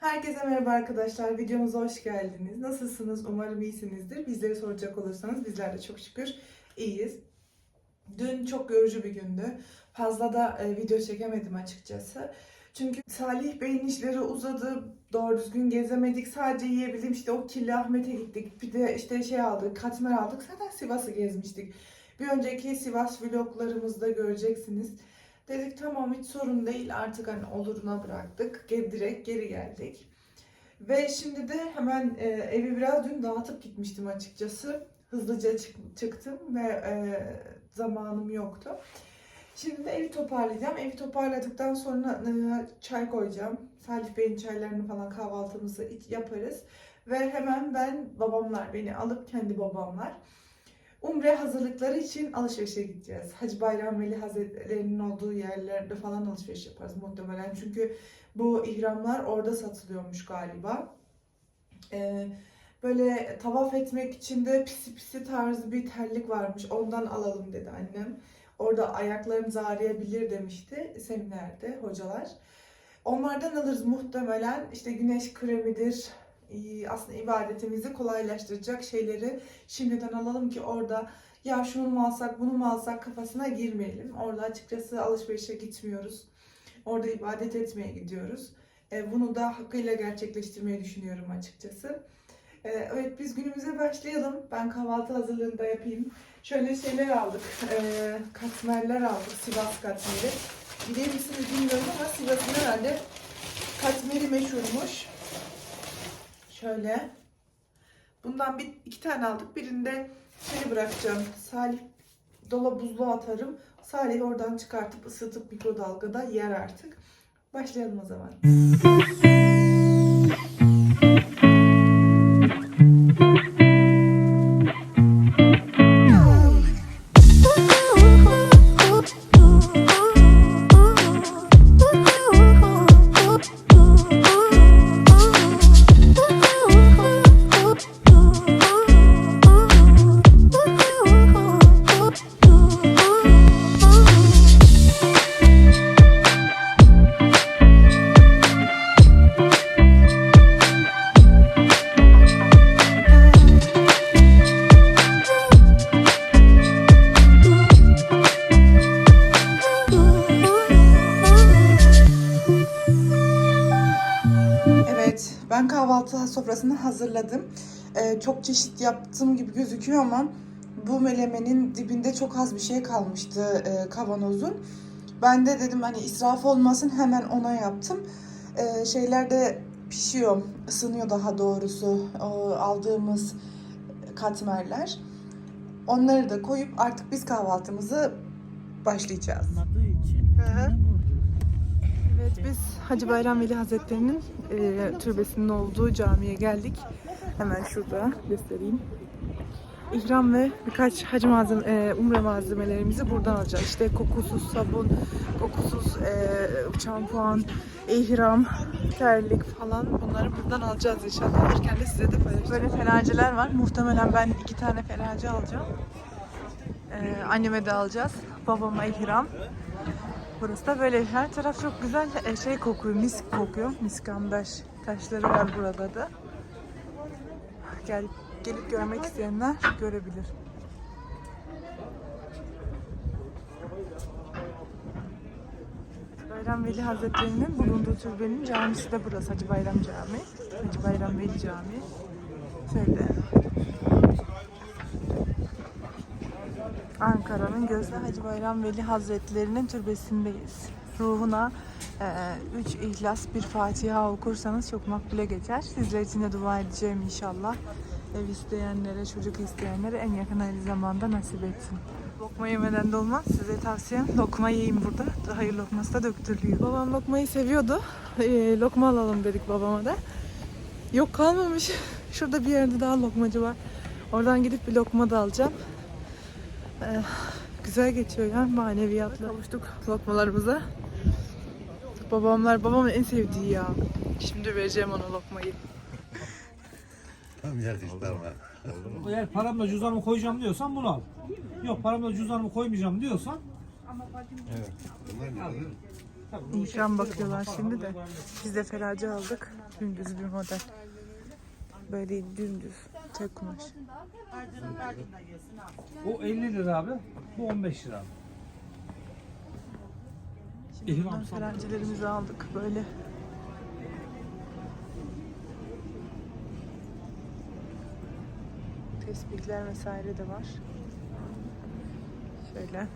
Herkese merhaba arkadaşlar. Videomuza hoş geldiniz. Nasılsınız? Umarım iyisinizdir. Bizleri soracak olursanız bizler de çok şükür iyiyiz. Dün çok yorucu bir gündü. Fazla da e, video çekemedim açıkçası. Çünkü Salih Bey'in işleri uzadı. Doğru düzgün gezemedik. Sadece yiyebildim. İşte o kirli Ahmet'e gittik. Bir de işte şey aldık. Katmer aldık. Zaten Sivas'ı gezmiştik. Bir önceki Sivas vloglarımızda göreceksiniz. Dedik tamam hiç sorun değil artık hani oluruna bıraktık. Direkt geri geldik. Ve şimdi de hemen e, evi biraz dün dağıtıp gitmiştim açıkçası. Hızlıca çık- çıktım ve e, zamanım yoktu. Şimdi de evi toparlayacağım. Evi toparladıktan sonra e, çay koyacağım. Salih Bey'in çaylarını falan kahvaltımızı yaparız. Ve hemen ben babamlar beni alıp kendi babamlar Umre hazırlıkları için alışverişe gideceğiz. Hacı Bayram Veli Hazretleri'nin olduğu yerlerde falan alışveriş yaparız muhtemelen. Çünkü bu ihramlar orada satılıyormuş galiba. Ee, böyle tavaf etmek için de pisi pisi tarzı bir terlik varmış. Ondan alalım dedi annem. Orada ayaklarımız ağrıyabilir demişti seminerde hocalar. Onlardan alırız muhtemelen. İşte güneş kremidir. Aslında ibadetimizi kolaylaştıracak şeyleri şimdiden alalım ki orada ya şunu mu alsak bunu mu alsak kafasına girmeyelim. Orada açıkçası alışverişe gitmiyoruz. Orada ibadet etmeye gidiyoruz. E, bunu da hakkıyla gerçekleştirmeyi düşünüyorum açıkçası. E, evet biz günümüze başlayalım. Ben kahvaltı hazırlığını da yapayım. Şöyle şeyler aldık. E, katmerler aldık. Sivas katmeri. Bilir misiniz bilmiyorum ama Sivas'ın herhalde katmeri meşhurmuş. Şöyle. Bundan bir iki tane aldık. Birinde şey bırakacağım. Salih dolap buzluğa atarım. Salih oradan çıkartıp ısıtıp mikrodalgada yer artık. Başlayalım o zaman. sofrasını hazırladım. Ee, çok çeşit yaptığım gibi gözüküyor ama bu melemenin dibinde çok az bir şey kalmıştı e, kavanozun. Ben de dedim hani israf olmasın hemen ona yaptım. Ee, şeyler de pişiyor, ısınıyor daha doğrusu o aldığımız katmerler. Onları da koyup artık biz kahvaltımızı başlayacağız. İçin. Hı hı. Evet biz Hacı Bayram Veli Hazretleri'nin e, türbesinin olduğu camiye geldik. Hemen şurada göstereyim. İhram ve birkaç hacı malzeme, e, umre malzemelerimizi buradan alacağız. İşte kokusuz sabun, kokusuz e, şampuan, ihram, terlik falan bunları buradan alacağız inşallah. Alırken de size de paylaşacağım. Böyle felaceler var. Muhtemelen ben iki tane felace alacağım. E, anneme de alacağız. Babama ihram. Burası da böyle her taraf çok güzel e, şey kokuyor, misk kokuyor. Miskamber taşları var burada da. Gel, gelip görmek isteyenler görebilir. Bayram Veli Hazretleri'nin bulunduğu türbenin camisi de burası. Hacı Bayram Camii. Hacı Bayram Veli Camii. Şöyle. Ankara'nın Gözde Hacı Bayram Veli Hazretleri'nin türbesindeyiz. Ruhuna 3 ihlas bir Fatiha okursanız çok makbule geçer. Sizler için de dua edeceğim inşallah. Ev isteyenlere, çocuk isteyenlere en yakın aynı zamanda nasip etsin. Lokma yemeden de olmaz. Size tavsiyem lokma yiyin burada. Hayır lokması da döktürülüyor. Babam lokmayı seviyordu. Ee, lokma alalım dedik babama da. Yok kalmamış. Şurada bir yerde daha lokmacı var. Oradan gidip bir lokma da alacağım. Ee, güzel geçiyor ya maneviyatla. Kavuştuk lokmalarımıza. Babamlar, babamın en sevdiği ya. Şimdi vereceğim ona lokmayı. Tam yakışlar var. Eğer paramla cüzdanımı koyacağım diyorsan bunu al. Yok paramla cüzdanımı koymayacağım diyorsan Bunlar ne şey- bakıyorlar şimdi de. Biz de feracı aldık. Dümdüz bir model. Böyle dümdüz. Tek kumaş. Bu 50 lira abi. Bu 15 lira abi. Sana. ferancilerimizi aldık böyle. Tesbihler vesaire de var. Şöyle.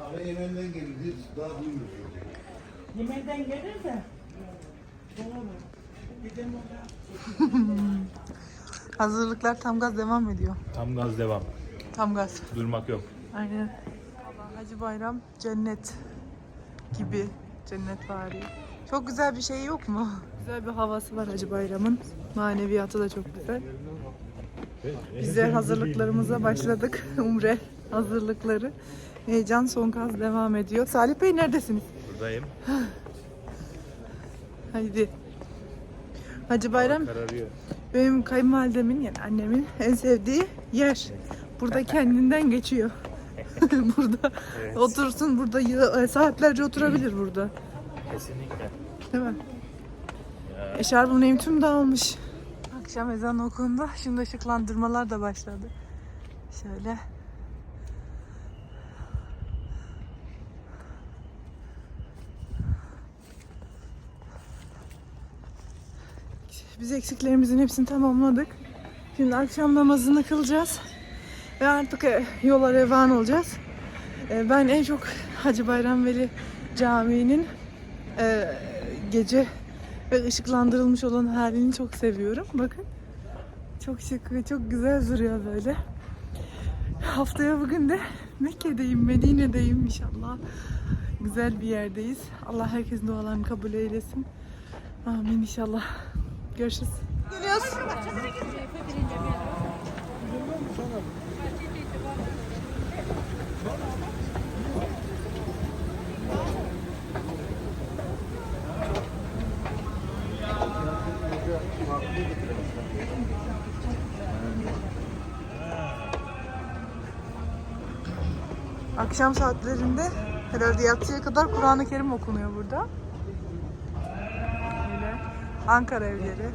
Abi Yemen'den geldi, daha duymuyoruz. Yemekten gelir de. Hazırlıklar tam gaz devam ediyor. Tam gaz devam. Tam gaz. Durmak yok. Aynen. Hacı Bayram cennet gibi cennet vari. Çok güzel bir şey yok mu? Güzel bir havası var Hacı Bayram'ın. Maneviyatı da çok güzel. Bizler hazırlıklarımıza başladık. Umre hazırlıkları. Heyecan son gaz devam ediyor. Salih Bey neredesiniz? Buradayım. Haydi. Hacı Bayram Kararıyor. benim kayınvalidemin yani annemin en sevdiği yer. Burada kendinden geçiyor. burada otursun burada yı- saatlerce oturabilir burada. Kesinlikle. Değil mi? Eşarbım neyim tüm dağılmış. Akşam ezan okundu. Şimdi ışıklandırmalar da başladı. Şöyle. Biz eksiklerimizin hepsini tamamladık. Şimdi akşam namazını kılacağız. Ve artık e, yola revan olacağız. E, Ben en çok Hacı Bayram Veli Camii'nin e, gece ve ışıklandırılmış olan halini çok seviyorum. Bakın. Çok şık ve çok güzel duruyor böyle. Haftaya bugün de Mekke'deyim, Medine'deyim inşallah. Güzel bir yerdeyiz. Allah herkesin dualarını kabul eylesin. Amin inşallah. Görüşürüz. Geliyoruz. Akşam saatlerinde herhalde yatsıya kadar Kur'an-ı Kerim okunuyor burada. Ankara evleri.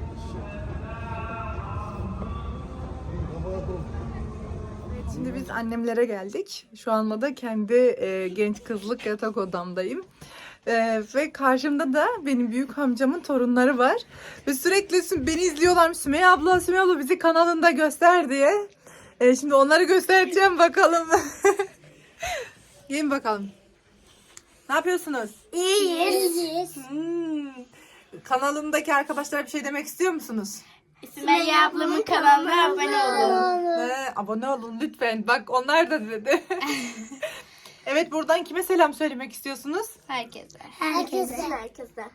Şimdi biz annemlere geldik. Şu anda da kendi e, genç kızlık yatak odamdayım. E, ve karşımda da benim büyük amcamın torunları var. Ve sürekli sü- beni izliyorlar. Sümeyye abla, Sümeyye abla bizi kanalında göster diye. E, şimdi onları göstereceğim bakalım. Gelin bakalım. Ne yapıyorsunuz? İyiyiz. Hmm. Kanalımdaki arkadaşlar bir şey demek istiyor musunuz? Sümeyye ablamın kanalına abone olun. Ee, abone olun lütfen. Bak onlar da dedi. evet buradan kime selam söylemek istiyorsunuz? Herkese. Herkese. Herkese.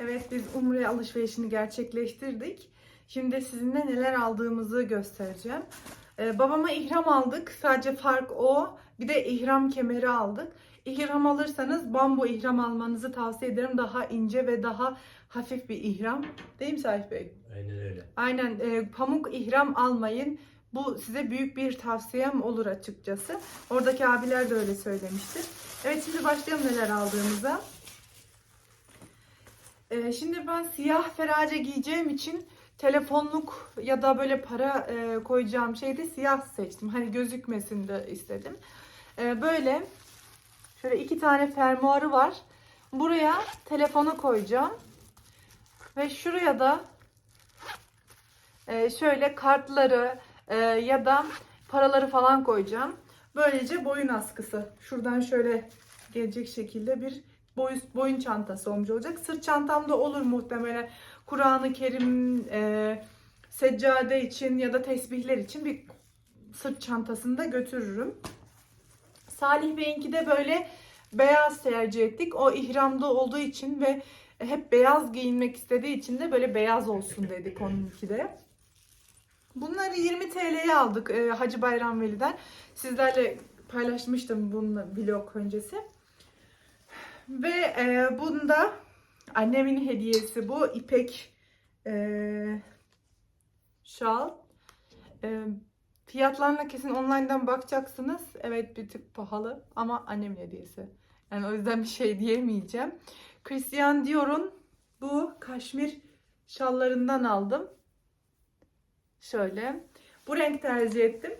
Evet biz Umre alışverişini gerçekleştirdik. Şimdi sizinle neler aldığımızı göstereceğim. Ee, babama ihram aldık. Sadece fark o. Bir de ihram kemeri aldık. İhram alırsanız bambu ihram almanızı tavsiye ederim. Daha ince ve daha hafif bir ihram. Değil mi Salih Bey? Aynen öyle. Aynen e, pamuk ihram almayın. Bu size büyük bir tavsiyem olur açıkçası. Oradaki abiler de öyle söylemiştir. Evet şimdi başlayalım neler aldığımıza. E, şimdi ben siyah ferace giyeceğim için telefonluk ya da böyle para e, koyacağım şeyde siyah seçtim. Hani gözükmesin de istedim. E, böyle şöyle iki tane fermuarı var. Buraya telefonu koyacağım. Ve şuraya da ee, şöyle kartları e, ya da paraları falan koyacağım. Böylece boyun askısı. Şuradan şöyle gelecek şekilde bir boyun, boyun çantası olmuş olacak. Sırt çantamda olur muhtemelen. Kur'an-ı Kerim e, seccade için ya da tesbihler için bir sırt çantasını da götürürüm. Salih Bey'inki de böyle beyaz tercih ettik. O ihramda olduğu için ve hep beyaz giyinmek istediği için de böyle beyaz olsun dedik onunki de. Bunları 20 TL'ye aldık e, Hacı Bayram Veli'den. Sizlerle paylaşmıştım bunu vlog öncesi. Ve e, bunda annemin hediyesi bu ipek e, şal. Ee, fiyatlarına kesin online'dan bakacaksınız. Evet bir tık pahalı ama annemin hediyesi. Yani o yüzden bir şey diyemeyeceğim. Christian Dior'un bu kaşmir şallarından aldım. Şöyle. Bu renk tercih ettim.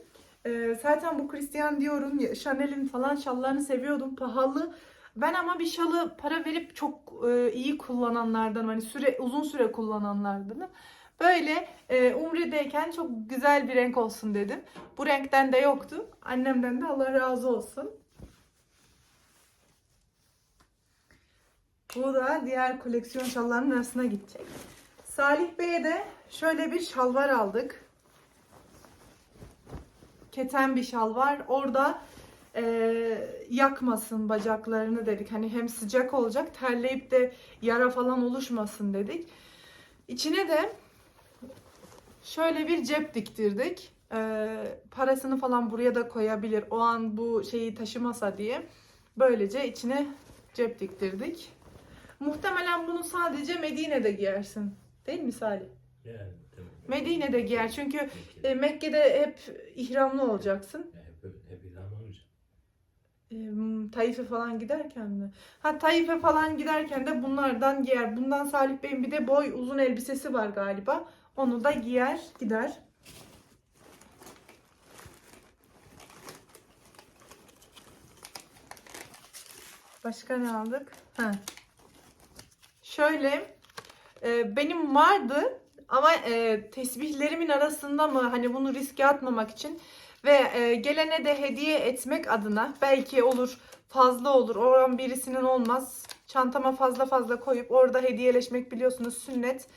Ee, zaten bu Christian Dior'un, Chanel'in falan şallarını seviyordum. Pahalı. Ben ama bir şalı para verip çok e, iyi kullananlardan, hani süre uzun süre kullananlardanım. Böyle e, Umre'deyken çok güzel bir renk olsun dedim. Bu renkten de yoktu. Annemden de Allah razı olsun. Bu da diğer koleksiyon şallarının arasına gidecek. Salih Bey'e de şöyle bir şalvar aldık. Keten bir şal var. Orada e, yakmasın bacaklarını dedik. Hani hem sıcak olacak terleyip de yara falan oluşmasın dedik. İçine de şöyle bir cep diktirdik. E, parasını falan buraya da koyabilir. O an bu şeyi taşımasa diye. Böylece içine cep diktirdik. Muhtemelen bunu sadece Medine'de giyersin. Değil mi Salih? Yani. Medine'de giyer çünkü e, Mekke'de hep ihramlı olacaksın. Hep, hep ilham olacak. E, Taif'e falan giderken mi? Ha Taif'e falan giderken de bunlardan giyer. Bundan Salih Bey'in bir de boy uzun elbisesi var galiba. Onu da giyer gider. Başka ne aldık? Ha. Şöyle e, benim vardı ama e, tesbihlerimin arasında mı hani bunu riske atmamak için ve e, gelene de hediye etmek adına belki olur fazla olur oran birisinin olmaz çantama fazla fazla koyup orada hediyeleşmek biliyorsunuz sünnet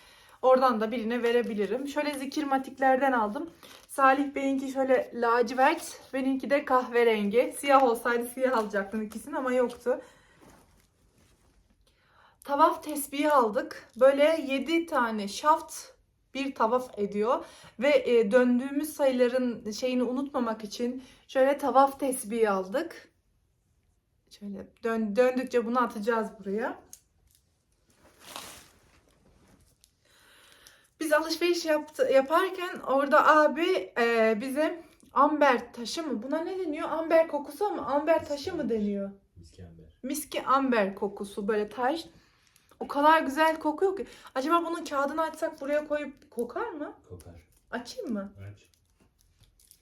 oradan da birine verebilirim. Şöyle zikirmatiklerden aldım. Salih Bey'inki şöyle lacivert benimki de kahverengi. Siyah olsaydı siyah alacaktım ikisini ama yoktu. Tavaf tesbihi aldık. Böyle 7 tane şaft bir tavaf ediyor. Ve e, döndüğümüz sayıların şeyini unutmamak için şöyle tavaf tesbihi aldık. Şöyle dön, döndükçe bunu atacağız buraya. Biz alışveriş yaptı, yaparken orada abi e, bize amber taşı mı? Buna ne deniyor? Amber kokusu ama amber taşı mı deniyor? İskender. miski amber kokusu böyle taş. O kadar güzel kokuyor ki. Acaba bunun kağıdını açsak buraya koyup kokar mı? Kokar. Açayım mı? Aç.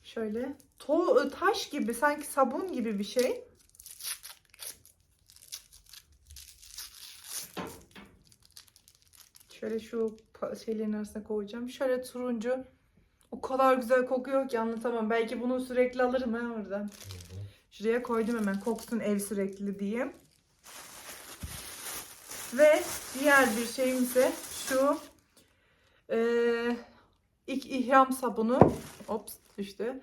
Şöyle. To taş gibi sanki sabun gibi bir şey. Şöyle şu şeylerin arasına koyacağım. Şöyle turuncu. O kadar güzel kokuyor ki anlatamam. Belki bunu sürekli alırım ha oradan. Şuraya koydum hemen koksun ev sürekli diye. Ve diğer bir şeyim ise şu eee ilk ihram sabunu. Ops düştü.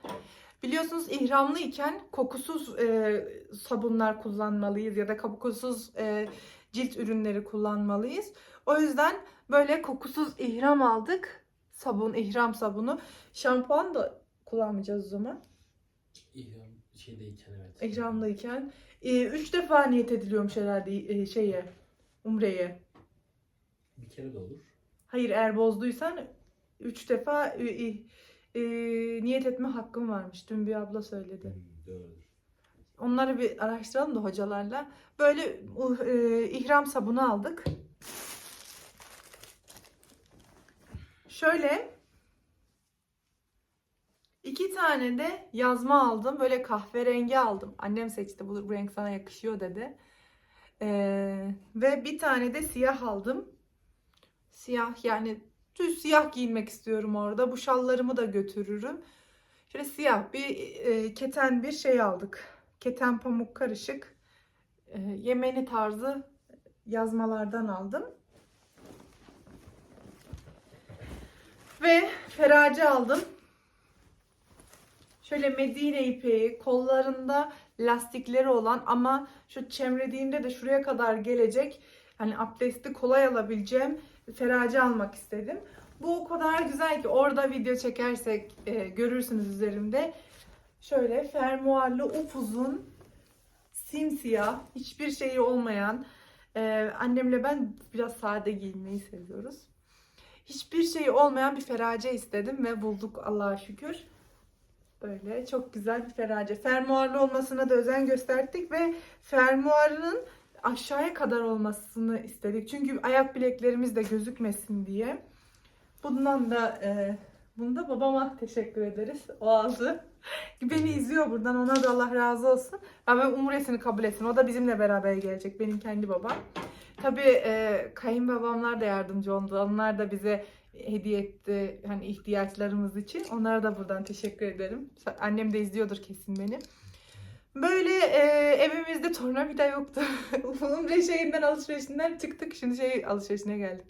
Biliyorsunuz ihramlı iken kokusuz eee, sabunlar kullanmalıyız ya da kokusuz eee, cilt ürünleri kullanmalıyız. O yüzden böyle kokusuz ihram aldık. Sabun, ihram sabunu. Şampuan da kullanmayacağız o zaman. İhram şeydeyken evet. İhramlıyken. Ee, üç defa niyet ediliyormuş herhalde e, şeye, umreye. Bir kere de olur. Hayır eğer bozduysan üç defa e, e, e, niyet etme hakkın varmış. Dün bir abla söyledi. Hmm, doğrudur. Onları bir araştıralım da hocalarla. Böyle uh, e, ihram sabunu aldık. Şöyle iki tane de yazma aldım. Böyle kahverengi aldım. Annem seçti. Bu, bu renk sana yakışıyor dedi. Ee, ve bir tane de siyah aldım. Siyah yani düz siyah giyinmek istiyorum orada. Bu şallarımı da götürürüm. Şöyle siyah bir e, keten bir şey aldık. Keten pamuk karışık. E, yemeni tarzı yazmalardan aldım. Ve ferace aldım. Şöyle Medine ipeği, kollarında lastikleri olan ama şu çemrediğinde de şuraya kadar gelecek. Hani abdesti kolay alabileceğim ferace almak istedim. Bu o kadar güzel ki orada video çekersek e, görürsünüz üzerimde. Şöyle fermuarlı upuzun simsiyah hiçbir şeyi olmayan e, annemle ben biraz sade giyinmeyi seviyoruz. Hiçbir şey olmayan bir ferace istedim ve bulduk Allah'a şükür. Böyle çok güzel bir ferace. Fermuarlı olmasına da özen gösterdik ve fermuarının aşağıya kadar olmasını istedik. Çünkü ayak bileklerimiz de gözükmesin diye. Bundan da e, bunda babama teşekkür ederiz. O aldı. Beni izliyor buradan. Ona da Allah razı olsun. Ben umresini kabul etsin. O da bizimle beraber gelecek. Benim kendi babam. Tabii e, kayınbabamlar da yardımcı oldu. Onlar da bize hediye etti hani ihtiyaçlarımız için. Onlara da buradan teşekkür ederim. Annem de izliyordur kesin beni. Böyle e, evimizde tornavida yoktu. Umre şeyinden alışverişinden çıktık. Şimdi şey alışverişine geldik.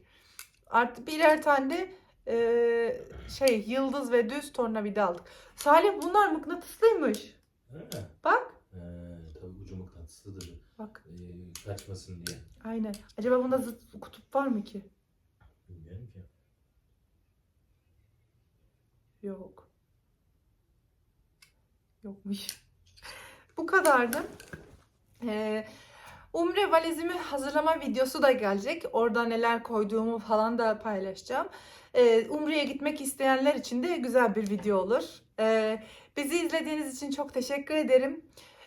Artık birer tane de e, şey yıldız ve düz tornavida aldık. Salih bunlar mıknatıslıymış. Ha. Bak. Ha, tabii ucu mıknatıslıdır. Bak Ee, kaçmasın diye. aynen. Acaba bunda zıt kutup var mı ki? Bilmiyorum ki. Yok. Yokmuş. Bu kadardı. Ee, Umre valizimi hazırlama videosu da gelecek. Orada neler koyduğumu falan da paylaşacağım. Ee, Umre'ye gitmek isteyenler için de güzel bir video olur. Ee, bizi izlediğiniz için çok teşekkür ederim.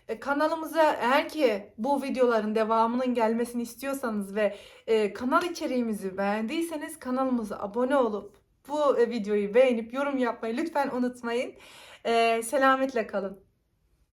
Ee, kanalımıza eğer ki bu videoların devamının gelmesini istiyorsanız ve e, kanal içeriğimizi beğendiyseniz kanalımıza abone olup bu e, videoyu beğenip yorum yapmayı lütfen unutmayın. Selametle kalın.